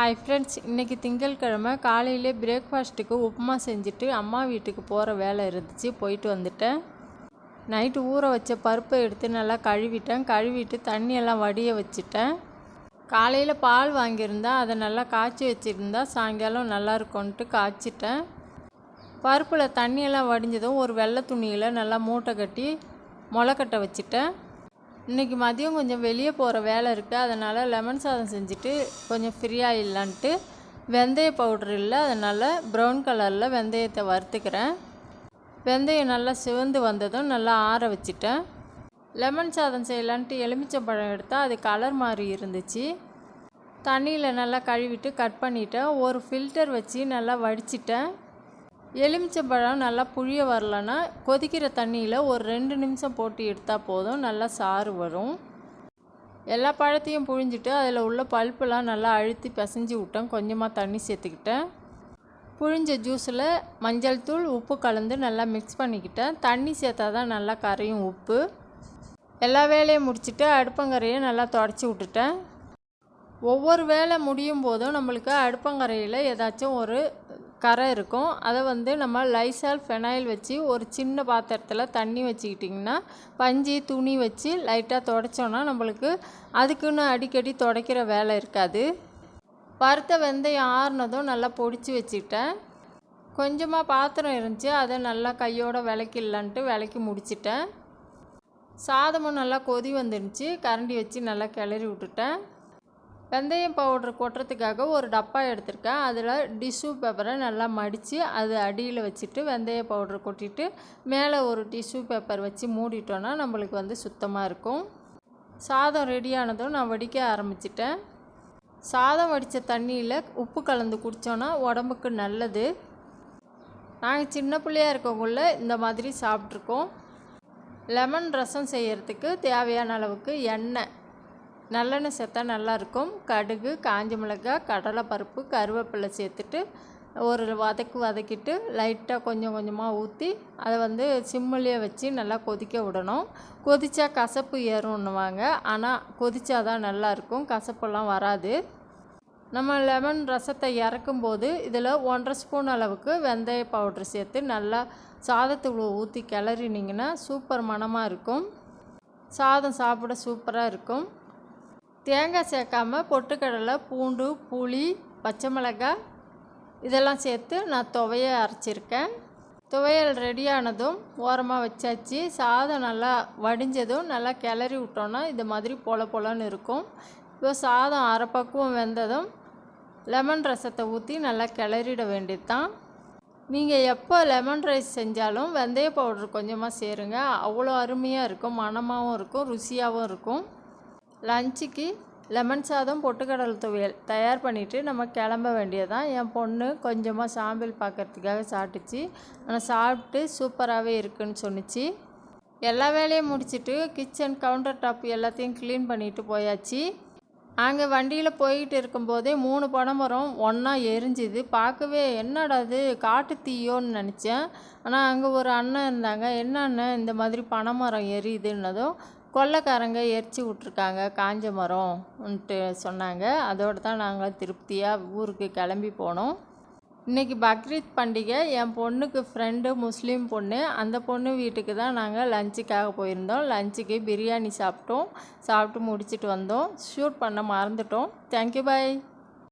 Hi friends இன்றைக்கி திங்கட்கிழமை காலையிலே பிரேக்ஃபாஸ்ட்டுக்கு உப்புமா செஞ்சுட்டு அம்மா வீட்டுக்கு போகிற வேலை இருந்துச்சு போயிட்டு வந்துட்டேன். நைட்டு ஊற வச்ச பருப்பை எடுத்து நல்லா கழுவிட்டேன். கழுவிட்டு தண்ணியெல்லாம் வடிய வச்சுட்டேன். காலையில் பால் வாங்கியிருந்தேன் அதை நல்லா காய்ச்சி வச்சுருந்தா சாயங்காலம் நல்லாயிருக்கும்ன்ட்டு காய்ச்சிட்டேன். பருப்பில் தண்ணியெல்லாம் வடிஞ்சதும் ஒரு வெள்ளை துணியில் நல்லா மூட்டை கட்டி முளைக்கட்டை வச்சுட்டேன். இன்றைக்கி மதியம் கொஞ்சம் வெளியே போகிற வேலை இருக்குது அதனால் லெமன் சாதம் செஞ்சுட்டு கொஞ்சம் ஃப்ரீயாக இல்லைன்ட்டு வெந்தய பவுட்ரு இல்லை அதனால் ப்ரௌன் கலரில் வெந்தயத்தை வறுத்துக்கிறேன். வெந்தயம் நல்லா சிவந்து வந்ததும் நல்லா ஆற வச்சுட்டேன். லெமன் சாதம் செய்யலான்ட்டு எலுமிச்சம்பழம் எடுத்தால் அது கலர் மாதிரி இருந்துச்சு. தண்ணியில் நல்லா கழுவிட்டு கட் பண்ணிட்டேன். ஒரு ஃபில்டர் வச்சு நல்லா வடிச்சிட்டேன். எலுமிச்சம்பழம் நல்லா புழிய வரலன்னா கொதிக்கிற தண்ணியில் ஒரு ரெண்டு நிமிஷம் போட்டு எடுத்தால் போதும் நல்லா சாறு வரும். எல்லா பழத்தையும் புழிஞ்சிட்டு அதில் உள்ள பல்ப்பெல்லாம் நல்லா அழுத்தி பிசைஞ்சு விட்டேன். கொஞ்சமாக தண்ணி சேர்த்துக்கிட்டேன். புழிஞ்ச ஜூஸில் மஞ்சள் தூள் உப்பு கலந்து நல்லா மிக்ஸ் பண்ணிக்கிட்டேன். தண்ணி சேர்த்தா தான் நல்லா கரையும் உப்பு. எல்லா வேலையும் முடிச்சுட்டு அடுப்பங்கரையை நல்லா தொடச்சி விட்டுட்டேன். ஒவ்வொரு வேலை முடியும் போதும் நம்மளுக்கு அடுப்பங்கரையில் ஏதாச்சும் ஒரு கரை இருக்கும். அதை வந்து நம்ம லைசால் ஃபெனாயில் வச்சு ஒரு சின்ன பாத்திரத்தில் தண்ணி வச்சுக்கிட்டிங்கன்னா பஞ்சு துணி வச்சு லைட்டாக தொடச்சோன்னா நம்மளுக்கு அதுக்குன்னு அடிக்கடி துடைக்கிற வேலை இருக்காது. வறுத்த வெந்தயம் ஆறுனதும் நல்லா பொடிச்சு வச்சுக்கிட்டேன். கொஞ்சமாக பாத்திரம் இருந்துச்சு அதை நல்லா கையோட விளக்கிடலான்ட்டு விளக்கி முடிச்சிட்டேன். சாதமும் நல்லா கொதி வந்துருந்துச்சு. கரண்டி வச்சு நல்லா கிளறி விட்டுட்டேன். வெந்தயம் பவுட்ரு கொட்டுறதுக்காக ஒரு டப்பா எடுத்திருக்கேன். அதில் டிஷ்யூ பேப்பரை நல்லா மடித்து அது அடியில் வச்சுட்டு வெந்தய பவுட்ரு கொட்டிட்டு மேலே ஒரு டிஷ்யூ பேப்பர் வச்சு மூடிட்டோன்னா நம்மளுக்கு வந்து சுத்தமாக இருக்கும். சாதம் ரெடியானதும் நான் வடிக்க ஆரம்பிச்சிட்டேன். சாதம் வடித்த தண்ணியில் உப்பு கலந்து குடித்தோன்னா உடம்புக்கு நல்லது. நாங்கள் சின்ன பிள்ளையாக இருக்கக்குள்ள இந்த மாதிரி சாப்பிட்ருக்கோம் லெமன் ரசம் செய்கிறதுக்கு தேவையான அளவுக்கு எண்ணெய் நல்லெண்ணெய் சேர்த்தா நல்லாயிருக்கும். கடுகு காஞ்ச மிளகாய் கடலைப்பருப்பு கருவேப்பிலை சேர்த்துட்டு ஒரு வதக்கு வதக்கிட்டு லைட்டாக கொஞ்சம் கொஞ்சமாக ஊற்றி அதை வந்து சிம்மிலே வச்சு நல்லா கொதிக்க விடணும். கொதித்தா கசப்பு ஏறும்னுவாங்க. ஆனால் கொதித்தா தான் நல்லாயிருக்கும். கசப்பெல்லாம் வராது. நம்ம லெமன் ரசத்தை இறக்கும்போது இதில் ஒன்றரை ஸ்பூன் அளவுக்கு வெந்தய பவுட்ரு சேர்த்து நல்லா சாதத்தூள் ஊற்றி கிளறினீங்கன்னா சூப்பர் மணமாக இருக்கும். சாதம் சாப்பிட சூப்பராக இருக்கும். தேங்காய் சேர்க்காம பொட்டுக்கடலை பூண்டு புளி பச்சை மிளகாய் இதெல்லாம் சேர்த்து நான் துவையை அரைச்சிருக்கேன். துவையல் ரெடியானதும் ஓரமாக வச்சாச்சு. சாதம் நல்லா வடிஞ்சதும் நல்லா கிளறி விட்டோன்னா இது மாதிரி பொல பொலன்னு இருக்கும். இப்போ சாதம் அரை பக்குவம் வெந்ததும் லெமன் ரசத்தை ஊற்றி நல்லா கிளறிட வேண்டியது தான் நீங்கள் எப்போ லெமன் ரைஸ் செஞ்சாலும் வெந்தய பவுடர் கொஞ்சமாக சேருங்க. அவ்வளோ அருமையாக இருக்கும். மணமாகவும் இருக்கும். ருசியாகவும் இருக்கும். லஞ்சுக்கு லெமன் சாதம் பொட்டுக்கடலை துவையல் தயார் பண்ணிவிட்டு நம்ம கிளம்ப வேண்டியதான் என் பொண்ணு கொஞ்சமாக சாம்பிள் பார்க்குறதுக்காக சாப்பிட்டுச்சு. ஆனால் சாப்பிட்டு சூப்பராகவே இருக்குன்னு சொன்னிச்சு. எல்லா வேலையும் முடிச்சுட்டு கிச்சன் கவுண்டர் டாப் எல்லாத்தையும் க்ளீன் பண்ணிட்டு போயாச்சு. அங்கே வண்டியில் போய்கிட்டு இருக்கும்போதே மூணு பனைமரம் ஒன்றா எரிஞ்சுது. பார்க்கவே என்னடா அது காட்டு தீயோன்னு நினச்சேன். ஆனால் அங்கே ஒரு அண்ணன் இருந்தாங்க. என்ன அண்ணன் இந்த மாதிரி பனைமரம் எரியுதுன்னதும் கொள்ளைக்காரங்க எரிச்சு விட்ருக்காங்க காஞ்ச மரம்ன்ட்டு சொன்னாங்க. அதோடு தான் நாங்கள் திருப்தியாக ஊருக்கு கிளம்பி போனோம். இன்றைக்கி பக்ரீத் பண்டிகை. என் பொண்ணுக்கு ஃப்ரெண்டு முஸ்லீம் பொண்ணு. அந்த பொண்ணு வீட்டுக்கு தான் நாங்கள் லஞ்சுக்காக போயிருந்தோம். லஞ்சுக்கு பிரியாணி சாப்பிட்டோம். சாப்பிட்டு முடிச்சுட்டு வந்தோம். ஷூட் பண்ண மறந்துட்டோம். Thank you bye